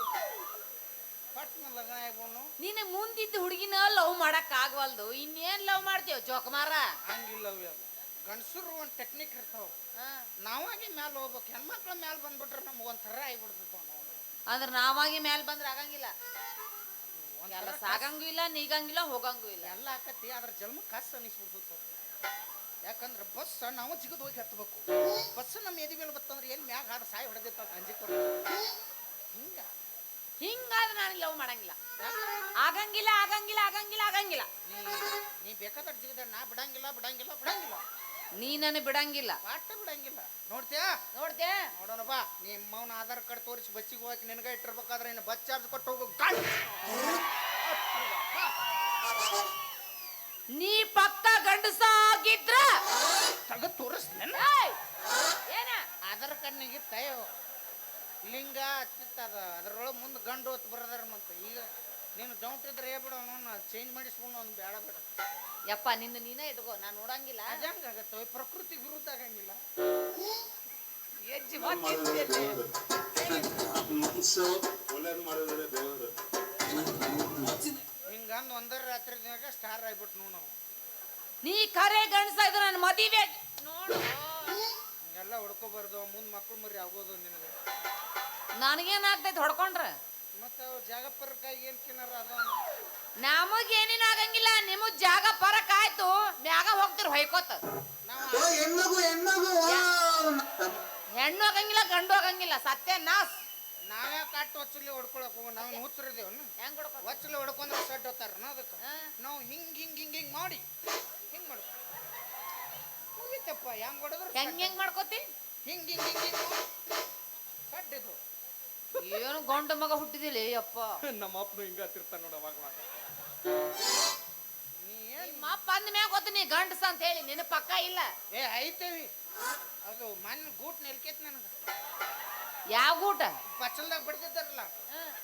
ಪಟ್ನ ಲಗ್ನ ಆಗ್ಬೋನು ನೀನು ಮುಂದಿದ್ದ ಹುಡುಗಿನ ಲವ್ ಮಾಡಕ್ ಆಗವಲ್ದು. ಇನ್ನೇನ್ ಲವ್ ಮಾಡ್ತೀವ ಜೋಕುಮಾರ ಹಂಗಿಲ್ಲ ಅದು ಗಂಡಸರು ಒಂದು ಟೆಕ್ನಿಕ್ ಇರ್ತಾವ. ನಾವಾಗಿ ಮ್ಯಾಲ ಹೋಗ್ಬೇಕು. ಹೆಣ್ಮಕ್ಳ ಮ್ಯಾಲ ಬಂದ್ಬಿಟ್ರೆ ನಮ್ಗೆ ಒಂಥರ ಆಗಿಬಿಡ್ತೈತೆ. ಅಂದ್ರ ನಾವಾಗಿ ಮ್ಯಾಲ್ ಬಂದ್ರ ಆಗಂಗಿಲ್ಲ. ಎಲ್ಲ ಸಾಗಂಗೂ ಇಲ್ಲ ನೀಗಂಗಿಲ್ಲ ಹೋಗಂಗೂ ಇಲ್ಲ. ಎಲ್ಲ ಆಕತಿ ಅದ್ರ ಜನ್ಮ ಕಸ್ ಅನಿಸ್ಬಿಡ್ತು ಯಾಕಂದ್ರೆ ಬಸ್ ನಾವು ಜಿಗದ್ ಹೋಗಿ ಹತ್ಬೇಕು. ಬಸ್ ನಮ್ಮ ಎದಿ ಮೇಲೆ ಬತ್ತಂದ್ರೆ ಏನ್ ಮ್ಯಾಗ ಹಾಡು ಸಾಯಿ ಹೊಡೆದಿತ್ತ ಅಂಜಿ ಹಿಂಗ. ಹಿಂಗಾದ್ರೆ ನಾನು ಲವ್ ಮಾಡಂಗಿಲ್ಲ. ಆಗಂಗಿಲ್ಲ ಆಗಂಗಿಲ್ಲ ಆಗಂಗಿಲ್ಲ ಆಗಂಗಿಲ್ಲ. ನೀ ನೀ ಬೇಕಾದ್ರೆ ಜಿಗದ ನಾ ಬಿಡಂಗಿಲ್ಲ ಬಿಡಂಗಿಲ್ಲ ಬಿಡಂಗಿಲ್ಲ. ನೀ ನನ್ನ ಬಿಡಂಗಿಲ್ಲ ಬಿಡಂಗಿಲ್ಲ. ನೋಡ್ತೀಯಾ? ನೋಡ್ದೆ ನೋಡೋಣ ಬಾ ನಿಮ್ಮವನ ಆಧಾರ್ ಕಾರ್ಡ್ ತೋರಿಸಿ ಬಸ್ಸಿಗೆ ಹೋಗಕ್ಕೆ ನಿನಗೆ ಇಟ್ಟಿರ್ಬೇಕಾದ್ರೆ ಇನ್ನು ಬಸ್ ಚಾರ್ಜ್ ಕೊಟ್ಟು ಹೋಗು. ಗಾಡಿ ನೀ ಪಕ್ಕ ಗಂಡಸ ಆಗಿದ್ರ ತಗದ್ ಏಯ್! ಏನ? ಆಧಾರ್ ಕಾರ್ಡ್ ನಿಗಿತ್ತಯ್ಯೋ ಲಿಂಗ ಅತ್ತಿತ್ತದ ಅದ್ರೊಳಗೆ ಮುಂದೆ ಗಂಡು ಹೊತ್ತು ಬರೋದಾರ ಮತ್ತೆ ಈಗ. ನೀನು ಇದ್ರೆ ಏ ಬಿಡು ಅವನು ಚೇಂಜ್ ಮಾಡಿಸ್ಕೊಂಡು ಅವ್ನು ಬೇಡ ಬೇಡ. ಯಪ್ಪ ನಿಂದು ನೀನೇ ಇಟ್ಕೋ ನಾನು ನೋಡಂಗಿಲ್ಲ. ಅದಂಗಾಗತ್ತವ ಪ್ರಕೃತಿ ವಿರುದ್ಧ ಆಗಂಗಿಲ್ಲ. ದೇವರು. ಹಿಂಗಂದು ಒಂದರ ರಾತ್ರಿ ದಿನಾಗ ಸ್ಟಾರ್ ಆಗ್ಬಿಟ್ಟು ನೋಡು ನಾವು. ನೀ ಕರೆ ಗಂಡಸ ಇದ್ರ ನನ್ನ ಮದುವೆ. ನೋಡು. ಹಿಂಗೆಲ್ಲ ಹೊಡ್ಕೋಬಾರ್ದು ಮುಂದೆ ಮಕ್ಳು ಮರಿ ಆಗೋದು ನಿನಗೆ. ನನಗೇನಾಗ್ತೈತೆ ಹೊಡ್ಕೊಂಡ್ರ? ಮತ್ತೆ ಅವು ಜಾಗಪ್ಪರಕಾಯಿ ಏನು ತಿನ್ನಾರ ಅದು ನಮಗ್ ಏನೇನು ಆಗಂಗಿಲ್ಲ ನಿಮಗ್ ಜಾಗ ಪರಕ್ ಆಯ್ತು ಮ್ಯಾಗ ಹೋಗ್ತಿರ್ ಹೊಯ್ಕೋತ. ಓ ಹೆಣ್ಮಗು ಹೆಣ್ಮಗು ಹೆಣ್ಣು ಆಗಂಗಿಲ್ಲ ಗಂಡು ಆಗಂಗಿಲ್ಲ ಸತ್ಯ ನಾಸ್. ನಾವೇ ಕಟ್ಟು ಹೊಚ್ಚಲಿ ಹೊಡ್ಕೊಳಕ್ ಹೋಗ ನಾವು ಹುಚ್ಚರಿದೇವನು ಹೆಂಗ್ ಹೊಡ್ಕೊ ಹೊಚ್ಚಲಿ ಹೊಡ್ಕೊಂಡ್ರೆ ಸಡ್ ಹೋತಾರ ಅದಕ್ಕೆ. ನಾವು ಹಿಂಗ್ ಹಿಂಗ್ ಹಿಂಗ್ ಹಿಂಗ್ ಮಾಡಿ. ಹಿಂಗ್ ಮಾಡು. ಮುಗಿತಪ್ಪ ಹೆಂಗ್ ಹೊಡೆದ್ರು ಹೆಂಗ್ ಹೆಂಗ್ ಮಾಡ್ಕೋತಿ? ಹಿಂಗ್ ಹಿಂಗ್ ಹಿಂಗ್ ಹಿಂಗ್ ಸಡ್ ಇದು. ಏನು ಗಂಡ ಮಗ ಹುಟ್ಟಿದಿಲ್ಲ ಅಪ್ಪ ನಮ್ಮ ಅಪ್ಪನು ಹಿಂಗ ತಿರ್ತಾನ ನೋಡ ಅವಾಗ ನಿಮ್ಮ ಅಪ್ಪ ಅಂದ ಮ್ಯಾಗ ಗೊತ್ತ ನೀ ಗಂಡಸ ಅಂತ ಹೇಳಿ ನಿನ್ನ ಪಕ್ಕ ಇಲ್ಲ. ಏ ಐತೇವಿ. ಅದು ಮಣ್ಣು ಗೂಟ್ ನಿಲ್ಕೇತ್ ನನಗ. ಯಾವ ಗೂಟ? ಬಚ್ಚಲ್ದಾಗ ಬಿಡ್ತಿದ್ದಾರಲ್ಲ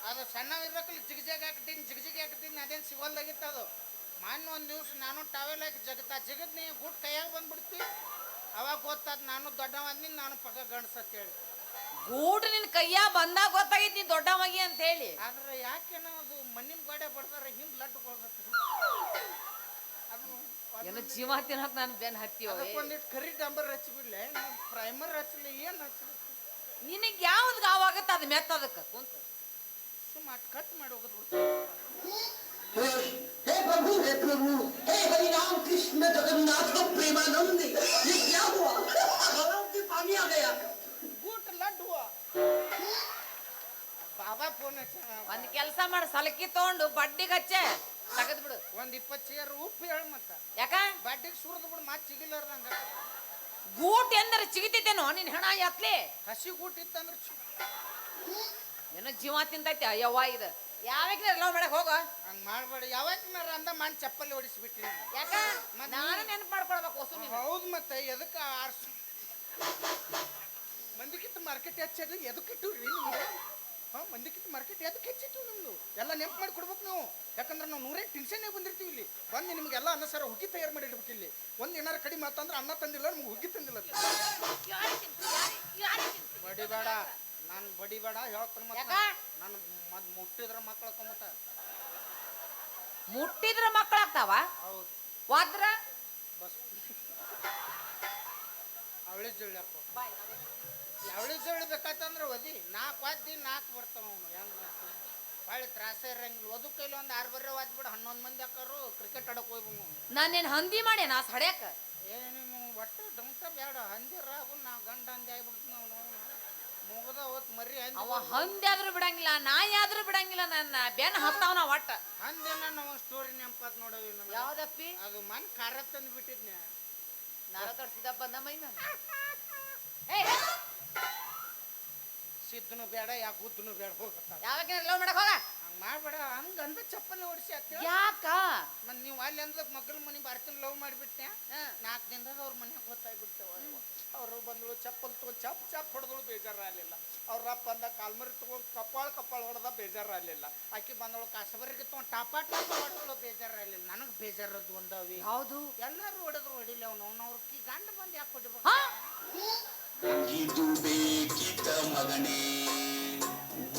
ಅದು ಸಣ್ಣ ಇರ್ಬೇಕಲ್ಲ ಜಿಗಜಿಗ ಹಾಕ್ತೀನಿ ಜಿಗಜಿಗ ಹಾಕ್ತೀನಿ ಅದೇನು ಸಿಗೋಲ್ದಾಗಿತ್ತು ಅದು ಮಣ್ಣು ಒಂದು ದಿವ್ಸ ನಾನು ಟಾವೆಲ್ ಹಾಕಿ ಜಗತ್ತ ಜಗದ್ ನೀ ಗೂಟ್ ಕೈಯಾಗ ಬಂದ್ಬಿಡ್ತಿ. ಅವಾಗ ಗೊತ್ತಾದ ನಾನು ದೊಡ್ಡವಂದಿ ನಾನು ಪಕ್ಕ ಗಂಡಸ ಅಂತೇಳಿ ಗೂಟ ನಿನ್ ಕೈಯ ಬಂದಾಗ ಗೊತ್ತಾಗೈತಿ ನೀ ದೊಡ್ಡ ಮಗಿ ಅಂತ ಹೇಳಿ ಆದ್ರೆ ಯಾಕೇನೋ ಅದು ಮಣ್ಣಿನ ಗೋಡೆ ಬಡ್ದಾರ ಹಿಂದ್ ಲಡ್ಡು ಕೊಡ್ಬೇಕು ಅದು ಏನೋ ಜೀವ ತಿನ್ನಕ್ ನಾನು ಬೆನ್ ಹತ್ತಿವ ಅದಕ್ಕೊಂದಿಟ್ಟು ಕರಿ ಡಂಬರ್ ಹಚ್ಚಿಬಿಡ್ಲೆ ಪ್ರೈಮರ್ ಹಚ್ಚಲಿ ಏನು ಹಚ್ಚಲಿ ನಿನಗ್ ಯಾವ್ದು ಗಾವಾಗತ್ತ ಅದು ಮೆತ್ತದಕ್ಕ ಕುಂತ ಸುಮ್ಮ ಕಟ್ ಮಾಡಿ ಹೋಗೋದು ಬಿಡ್ತಾರೆ हे हे प्रभु हे प्रभु हे हरि राम कृष्ण जगन्नाथ प्रेमानंद ಬಾಬಾ ಫೋನ್ ಒಂದ್ ಕೆಲಸ ಮಾಡ ಸಲಕಿ ತಗೊಂಡು ಬಡ್ಡಿಗೆ ಹಚ್ಚೆ. ತಗದ್ ಬಿಡು ಒಂದ್ ಇಪ್ಪತ್ತು ಚೇರ್ ಉಪ್ಪು ಹೇಳ ಮತ್ತ. ಯಾಕ? ಬಡ್ಡಿ ಸುರಿದ್ ಬಿಡು ಮತ್ ಸಿಗಿಲಾರ್ದಂಗ ಗೂಟ್ ಎಂದ್ರೆ ಚಿಗಿತಿದ್ದೇನೋ ನಿನ್ ಹೆಣ ಎತ್ಲಿ ಹಸಿ ಗೂಟ್ ಇತ್ತಂದ್ರ ಏನ ಜೀವ ತಿಂತೈತಿ ಅಯ್ಯವ್ವ ಇದು. ಯಾವಾಗ ಲವ್ ಮಾಡಕ್ ಹೋಗೋ. ಹಂಗ್ ಮಾಡ್ಬೇಡ. ಯಾವಾಗ ಅಂದ ಮಣ್ಣು ಚಪ್ಪಲಿ ಓಡಿಸ್ಬಿಟ್ರಿ ಯಾಕ? ನಾನು ನೆನಪು ಮಾಡ್ಕೊಳ್ಬೇಕು ಹೊಸು ಹೌದು ಮತ್ತೆ ಎದಕ್ಕೆ ಆರ್ಸ್ ಮಂದಿಕಿತ್ತು ಮಾರ್ಕೆಟ್ ಹೆಚ್ಚದು ಎದಕ್ಕೆ ರೀ ನಿಮ್ಗೆ ಹಾಂ ಮಂದಿಕಿತ್ತ ಮಾರ್ಕೆಟ್ ಎದಕ್ಕೆ ಹೆಚ್ಚಿತ್ತು ನಿಮ್ದು. ಎಲ್ಲ ನೆನಪು ಮಾಡಿ ಕೊಡ್ಬೇಕು ನಾವು. ಯಾಕಂದ್ರೆ ನಾವು ನೂರೇ ಟೆನ್ಷನ್ನೇ ಬಂದಿರ್ತೀವಿ ಇಲ್ಲಿ. ಬಂದು ನಿಮ್ಗೆಲ್ಲ ಅನ್ನ ಸರ ಹುಗ್ಗಿ ತಯಾರು ಮಾಡಿ ಇಡ್ಬೇಕು ಇಲ್ಲಿ. ಒಂದು ಏನಾರು ಕಡಿಮೆ ಆತಂದ್ರೆ ಅನ್ನ ತಂದಿಲ್ಲ ನಮ್ಗೆ ಹುಗ್ಗಿ ತಂದಿಲ್ಲ ಬಡಿಬೇಡ. ನಾನು ಬಡಿಬೇಡ ಹೇಳ್ತಾನೆ ಮತ್ತೆ? ನಾನು ಮದ್ ಮುಟ್ಟಿದ್ರ ಮಕ್ಕಳ ಕಮ್ಮತ ಮುಟ್ಟಿದ್ರ ಮಕ್ಕಳಾಗ್ತಾವ ಹೌದು. ಹೋದ್ರ ಬಸ್. ಅವಳಿ ಜುಳ್ಳಪ್ಪ ಅವಳಿ ಜುಳ್ಳಿ ಬೇಕಾತಂದ್ರೆ ಒದಿ ನಾಲ್ಕು ದಿನ ನಾಲ್ಕು ಬರ್ತಾವ ಅವನು. ಹೆಂಗ ಭಾಳ ತ್ರಾಸ ಇರಂಗಿಲ್ಲ ಒದು ಕೈಲಿ ಒಂದು ಆರು ಬರ್ರೆ ವಾದ್ಬಿಡು ಹನ್ನೊಂದು ಮಂದಿ ಹಾಕಾರು ಕ್ರಿಕೆಟ್ ಆಡಕ್ ಹೋಗ್ಬಂದು ನಾನೇನು ಹಂದಿ ಮಾಡಿ ನಾ ಸಡ್ಯಾಕ? ಏನು ನಿಮ್ಮ ಒಟ್ಟು ಡಂಟ ಬೇಡ ಹಂದಿ ರಾಗು ನಾ ಗಂಡ ಹಂದಿ ಆಗ್ಬಿಡ್ತೀನಿ ಅವನು. ಮುಗದ ಹೋತ್ ಮರಿ ಹಂದಿ ಅವ ಹಂದಿ ಆದ್ರೂ ಬಿಡಂಗಿಲ್ಲ ನಾಯಿ ಆದ್ರೂ ಬಿಡಂಗಿಲ್ಲ. ನನ್ನ ಬೆನ್ ನಾ ಒಟ್ಟ. ಹಂದಿನ ನಾವು ಸ್ಟೋರಿ ನೆನಪಾತ್ ನೋಡವಿ ನಮ್ಗೆ. ಯಾವ್ದಪ್ಪಿ? ಅದು ಮನ್ ಖಾರ ತಂದು ಬಿಟ್ಟಿದ್ನ ನಾರ ತೋರ್ಸಿದ ನಮ್ಮ ಮೈನ ಸಿದ್ದನು ಬೇಡ ಯಾ ಗುದ್ದನು ಬೇಡ ಹೋಗತ್ತ ಯಾವಾಗ ಲವ್ ಮಾಡಕ್ ಹೋಗ? ಹಂಗ್ ಮಾಡ್ಬೇಡ ಹಂಗ ಅಂದ ಚಪ್ಪಲಿ ಹೊಡಿಸಿ ಅಂತ ಯಾಕ? ಮತ್ ನೀವು ಅಲ್ಲಿ ಅಂದ ಮಗನ ಮನೆ ಬರ್ತೀನಿ ಲವ್ ಮಾಡಿಬಿಟ್ಟೆ ನಾಲ್ಕು ದಿನದಾಗ ಅವ್ರ ಮನ್ಯಾಗ ಗೊತ್ತಾಗ್ಬಿಡ್ತೇವ ಅವರು. ಬಂದಳು ಚಪ್ಪಲ್ ತಗೊಂಡ್ ಚಪ್ ಚಪ್ ಹೊಡೆದಳು ಬೇಜಾರಾಗಲಿಲ್ಲ. ಅವ್ರ ಅಪ್ಪ ಅಂದ ಕಾಲ್ಮರಿ ತಗೊಂಡ್ ಕಪ್ಪಾಳ ಕಪ್ಪಾಳ ಹೊಡೆದ ಬೇಜಾರಾಗಲಿಲ್ಲ. ಆಕಿ ಬಂದಳು ಕಾಸಬರಿಗೆ ತಗೊಂಡ್ ಟಾಪಾ ಟಾಪ ಹೊಡೆದಳು ಬೇಜಾರಾಗಲಿಲ್ಲ. ನನಗೆ ಬೇಜಾರದ್ದು ಒಂದವಿ. ಹೌದು ಎಲ್ಲಾರು ಹೊಡೆದ್ರು ಹೊಡಿಲಿ ಅವನು. ಅವ್ನು ಅವ್ರ ಗಂಡ ಬಂದು ಯಾಕೆ ಹೊಡಿಬೇಕು? ಇದು ಮಗನೇ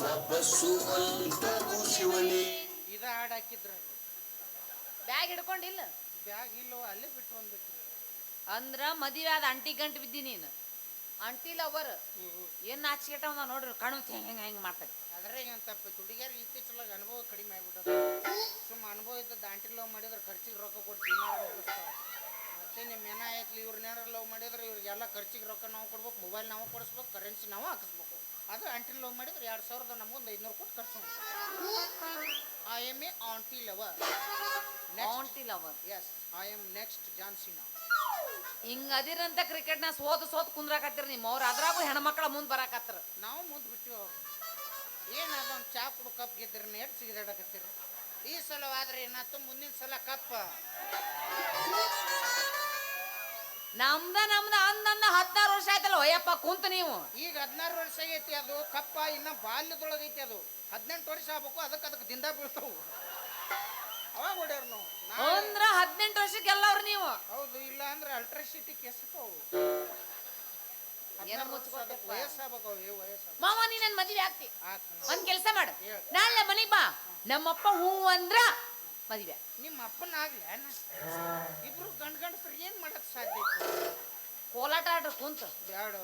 ವಾಪಸ್ಸು ಅಂತಗು ಶಿವನೇ. ಇದ ಹಾಡು ಹಾಕಿದ್ರ ಬ್ಯಾಗ್ ಹಿಡ್ಕೊಂಡಿಲ್ಲ? ಬ್ಯಾಗ್ ಇಲ್ಲೋ ಅಲ್ಲೇ ಬಿಟ್ಟು ಬಂದ್ಬಿಟ್ಟು ಅಂದ್ರ ಮದುವೆ ಆದ ಅಂಟಿ ಗಂಟು ಬಿದ್ದಿ ನೀನು. Aunty lover. ಏನ್ ನಾಚಿಕೆಟ್ಟವ ನೋಡ್ರಿ ಕಣ್ ಹೆಂಗ್ ಹೆಂಗ್ ಮಾಡ್ತೈತಿ. ಅದ್ರೆ ಏನು ತಪ್ಪು? ಹುಡುಗಿಯರು ಇತ್ತೀಚಲಾಗ ಅನುಭವ ಕಡಿಮೆ ಆಗ್ಬಿಟ್ಟದ. ಸುಮ್ಮ ಅನುಭವ ಇದ್ದ ದಾಂಟಿ ಲವ್ ಮಾಡಿದ್ರೆ ಖರ್ಚಿಗೆ ರೊಕ್ಕ ಕೊಟ್ಟು ದಿನ ನಡೆಸ್ತಾವ. ಮತ್ತೆ ನಿಮ್ಮ ಏನ ಆಯ್ತು ಇವ್ರನ್ನೇನಾರ ಲವ್ ಮಾಡಿದ್ರೆ ಇವ್ರಿಗೆಲ್ಲ ಖರ್ಚಿಗೆ ರೊಕ್ಕ ನಾವು ಕೊಡ್ಬೇಕು ಮೊಬೈಲ್ ನಾವು ಕೊಡಿಸ್ಬೇಕು ಕರೆನ್ಸಿ ನಾವು ಹಾಕಿಸ್ಬೇಕು. ಅದು ಆಂಟಿ ಲವ್ ಮಾಡಿದ್ರೆ ಎರಡು ಸಾವಿರದ ನಮಗೊಂದು ಐದುನೂರು ಕೊಟ್ಟು ಖರ್ಚು I am a aunty lover aunty lover yes I am next John Cena ಹಿಂಗ ಅದಿರಂತ ಕ್ರಿಕೆಟ್ನ ಸೋತ್ ಸೋತ್ ಕುಂದ್ರಾಕತ್ತಿರ ನಿಮ್ಮ ಅವ್ರ ಅದ್ರಾಗೂ ಹೆಣ್ಮಕ್ಳ ಮುಂದ್ ಬರಾಕತ್ತಿರ. ನಾವು ಮುಂದೆ ಬಿಟ್ಟಿವಿ ಏನಾದ ಒಂದು ಚಾ ಕುಡು ಕಪ್ ಗೆದ್ದಿರ ಎಷ್ಟು ಸಿಗಿದಾಡಕತ್ತೀರಿ. ಈ ಸಲವಾದ್ರೆ ಏನಾಯ್ತು ಮುಂದಿನ ಸಲ ಕಪ್ಪ. ನಮ್ದ ನಮ್ದ ಅಂದ ಹದಿನಾರು ವರ್ಷ ಆಯ್ತಲ್ಲ ಒಯ್ಯಪ್ಪ ಕುಂತ ನೀವು. ಈಗ ಹದಿನಾರು ವರ್ಷ ಆಗೈತಿ ಅದು ಕಪ್ಪ ಇನ್ನ ಬಾಲ್ಯದೊಳಗೈತಿ ಅದು. ಹದಿನೆಂಟು ವರ್ಷ ಆಗ್ಬೇಕು ಅದಕ್ಕೆ ಅದಕ್ಕೆ ದಿಂದ ಬೀಳ್ತಾವು. ಅವಾಗ ಹೊಡ್ಯಾರ ನಾವು. ಅಂದ್ರ ಹದಿನೆಂಟು ವರ್ಷಕ್ಕೆ ಎಲ್ಲವ್ರು ನೀವು? ಹೌದು ಇಲ್ಲ ಅಂದ್ರೆ ಅಲ್ಟ್ರಾಸಿಟಿ ಕೆಸಕೋ ಏನೋ ಮುಚ್ಕೊತಪ್ಪ. ವಯಸ್ಸಾಗಬೇಕು ಅವು ಏ ವಯಸ್ಸಾಗ ಮಾವ ನನ್ ಮದ್ವೆ ಆಗ್ತಿ? ಒಂದ್ ಕೆಲ್ಸ ಮಾಡು. ನಾಳೆ ಮನೆಗ್ ಬಾ. ನಮ್ಮಪ್ಪ ಹೂ ಅಂದ್ರ ಮದ್ವೆ. ನಿಮ್ಮ ಅಪ್ಪನ ಆಗ್ಲೇ ಇಬ್ರು ಗಂಡ ಗಂಡಸ್ರು ಏನ್ ಮಾಡಕ್ ಸಾಧ್ಯ ಐತಿ ಕೋಲಾಟ ಆಡ್ರಿ ಕುಂತ. ಬ್ಯಾಡ.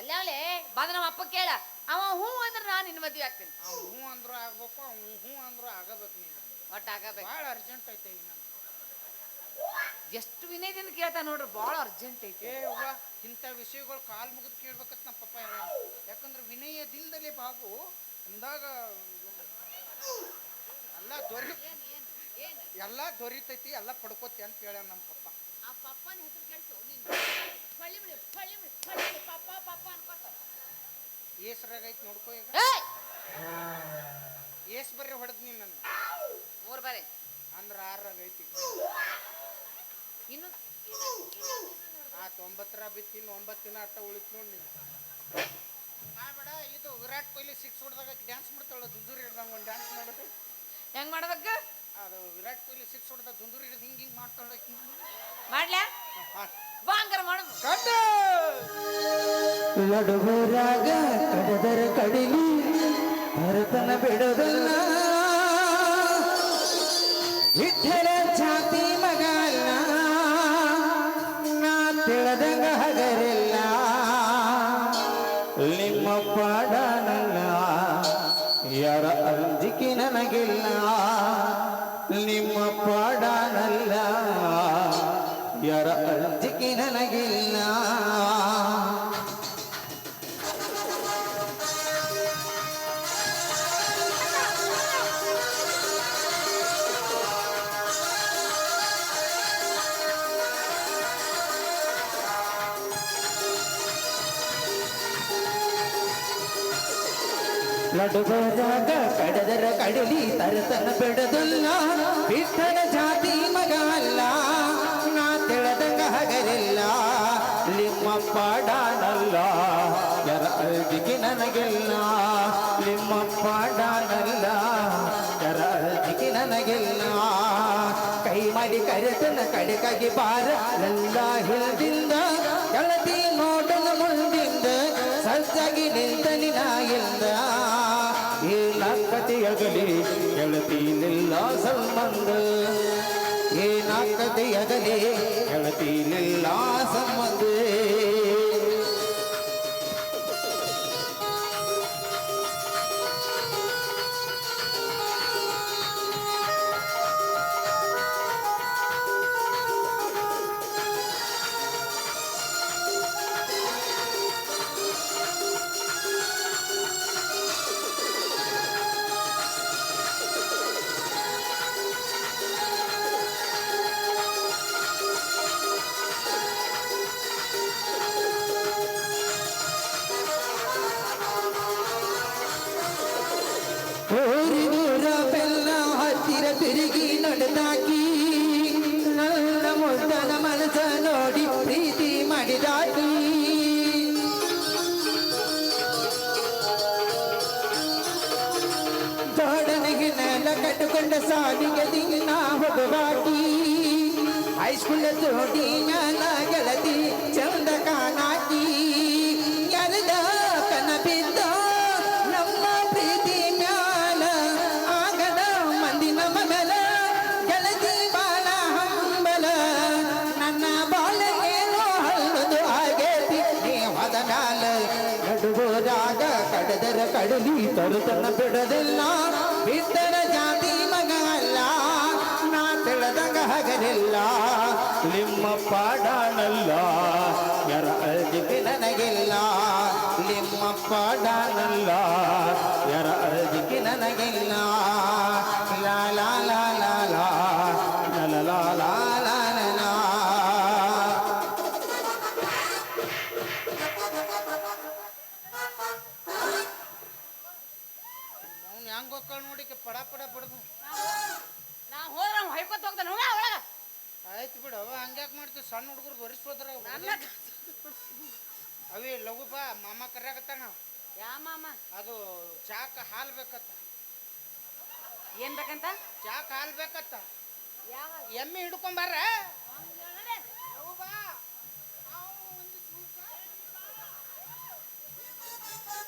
ಎಲ್ಲೇ ಬಂದ ನಮ್ಮ ಅಪ್ಪ ಕೇಳ ಅವ ಹೂ ಅಂದ್ರ ನಾನು ನಿನ್ ಮದ್ವೆ ಆಗ್ತೀನಿ. ಹೂ ಹ್ಞೂ ಅಂದ್ರು ಆಗ್ಬೇಕು ಅವ್ ಹ್ಞೂ ಅಂದ್ರು ಆಗಬೇಕು ನೀನು. ಒಟ್ಟ ಆಗಬೇಕು. ಭಾಳ ಅರ್ಜೆಂಟ್ ಐತೆ ಈಗ ನನ್ಗೆ ಎಷ್ಟು ವಿನಯದಿಂದ ಕೇಳ್ತಾ ನೋಡ್ರಿ ಭಾಳ ಅರ್ಜೆಂಟ್ ಐತಿ. ಏ ಅವ್ವ ಇಂಥ ವಿಷಯಗಳು ಕಾಲ್ ಮುಗಿದು ಕೇಳ್ಬೇಕತ್ ನಮ್ಮ ಪಪ್ಪ ಹೇಳ ಯಾಕಂದ್ರೆ ವಿನಯದಿಂದಲೇ ಬಾಬು ಅಂದಾಗ ಅಲ್ಲ ದೊರಿ ಎಲ್ಲ ದೊರಿತೈತಿ ಎಲ್ಲ ಪಡ್ಕೋತಿ ಅಂತ ಹೇಳ ನಮ್ಮ ಪಪ್ಪ. ಆ ಪಪ್ಪನ ಹೆಸರು ಕೇಳ್ತು ನೀನು ಹೊಳ್ಳಿ ಬಿಡಿ ಹೊಳ್ಳಿ ಬಿಡಿ ಹೊಳ್ಳಿ ಬಿಡಿ ಪಪ್ಪ ಪಪ್ಪ ಅನ್ಕೋತ. ಏಸ್ರಾಗೈತಿ ನೋಡ್ಕೋ ಈಗ. ಏಸ್ ಬರ್ರಿ ಹೊಡೆದ್ ನೀನು ನನ್ನ ಮೂರ್ ಬಾರಿ ಅಂದ್ರೆ ಆರಾಗೈತಿ ಇನ್ನು ಆ ತೊಂಬತ್ತರ ಬಿತ್ತಿನ ಒಂಬತ್ತಿನ ಅಟ್ಟ ಉಳಿತು ನೋಡಿ ಬೇಡ ಇದು ವಿರಾಟ್ ಕೊಹ್ಲಿ ಸಿಕ್ಸ್ ಹೊಡೆದಾಗ ಡ್ಯಾನ್ಸ್ ಮಾಡ್ತಾಳ ದುದ್ದೂರಿ ಹಿಡ್ದಂಗೆ ಒಂದು ಡ್ಯಾನ್ಸ್ ಮಾಡೋದು ಹೆಂಗ್ ಮಾಡ್ಬೇಕ? ಅದು ವಿರಾಟ್ ಕೊಹ್ಲಿ ಸಿಕ್ಸ್ ಹೊಡೆದ ದುಂದೂರಿ ಹಿಡಿದು ಹಿಂಗೆ ಹಿಂಗೆ ಮಾಡ್ತಾಳೆ ಮಾಡ್ಲ್ಯಾ ಬಾ ಹಂಗಾರ ಮಾಡು ಕಟ್ಟ ಕಡದರ ಕಡಿಲಿ ಭರತನ ಬಿಡೋದಲ್ಲ ವಿಠಲ ನನಗಿಲ್ಲ. ಲಡುಗರಾಗ ಕಡದರ ಕಡಲಿ ತರತನ ಬಿಡದಲ್ಲ ಬಿಟ್ಟನ ಜಾತಿ ಮಗ ಅಲ್ಲ. ನಿಮ್ಮ ಪಾಡಾನಲ್ಲ, ಯರ ಅರ್ಜಿಗೆ ನನಗೆಲ್ಲ? ನಿಮ್ಮ ಪಾಡಾನಲ್ಲ, ಯರ ಅರ್ಜಿಗೆ ನನಗೆಲ್ಲ? ಕೈ ಮಾಡಿ ಕರೆತನ ಕಡೆಕಾಗಿ ಬಾರ ಎಲ್ಲ ಹಿಲ್ದಿಂದ ಕೆಳದಿ ನೋಡಲು ಮುಂದಿಂದ ಸಜ್ಜಾಗಿ ನಿಂತನಿ ನಾಯಿಂದ ಈ ನಾಲ್ಕತೆಯಗಲಿ ಗೆಳತಿ ನಿಲ್ಲ ಸಂಬಂಧ. ಈ ನಾಲ್ಕತೆಯಗಲಿ ಗೆಳತಿ ನಿಲ್ಲ ಸಂಬಂಧ. ಸಾಲಿಗೆ ದಿನ ಹೋಗುವಾಕಿ ಹೈಸ್ಕೂಲ್ ಜೋಡಿ ನನ್ನ ಗೆಳತಿ ಚಂದ ಕಾಣಾಕಿ ಎಲ್ದ ಕನ ಬಿದ್ದ ನಮ್ಮ ಪ್ರೀತಿ ಮ್ಯಾಲ ಆಗದ ಮಂದಿ ನಮ್ಮ ಮೇಲ ಗೆಳತಿ ಬಾಳ ಹಂಬಲ. ನನ್ನ ಬಾಳಗೇನೋ ಹಲ್ಲದು ಆಗೇತಿ ನೀವದ ಮ್ಯಾಲ ನಡುಗೋದಾಗ ಕಡದರ ಕಡಲಿ ತರುತನ ಬಿಡದಿಲ್ಲ ಬಿದ್ದರ ಹಗರಿಲ್ಲ ನಿಮ್ಮ ಪಾಡಾನಲ್ಲ ಯರ ಅರ್ಜಿಗೆ ನನಗಿಲ್ಲ ನಿಮ್ಮ ಪಾಡಾನಲ್ಲ ಯರ ಅರ್ಜಿಗೆ ನನಗಿಲ್ಲ ಲಾ ಲಾ ಲಾ ಲಾ ಲಾ ಲಾ ಲಾ ಲಾ ಲಾ ಲಾ ಲಾ ಅವ್ನು ಹೆಂಗೆ ನೋಡಿಕೆ ಪಡ ಪಡ ಬಿಡ್ದು ನಾ ಹೋದ್ರ ಹೊಯ್ಕೊತ ಹೋಗ್ತಾನ ಆಯ್ತು ಬಿಡು ಅವ ಹಂಗ್ಯಾಕೆ ಮಾಡ್ತೀವಿ ಸಣ್ಣ ಹುಡುಗರು ಬರಿಸ್ಬೋದ್ರ ಅವಿ ಲಘುಪ ಲಘು ಬಾ ಮಾಮ ಕರ್ಯಾಕತ್ತಾನ. ಯಾ ಮಾಮ? ಅದು ಚಾಕ ಹಾಲು ಬೇಕತ್ತ ಏನ್ ಬೇಕಂತ? ಚಾಕ ಹಾಲು ಬೇಕತ್ತ ಯಾವ ಎಮ್ಮೆ ಹಿಡ್ಕೊಂಬಾರ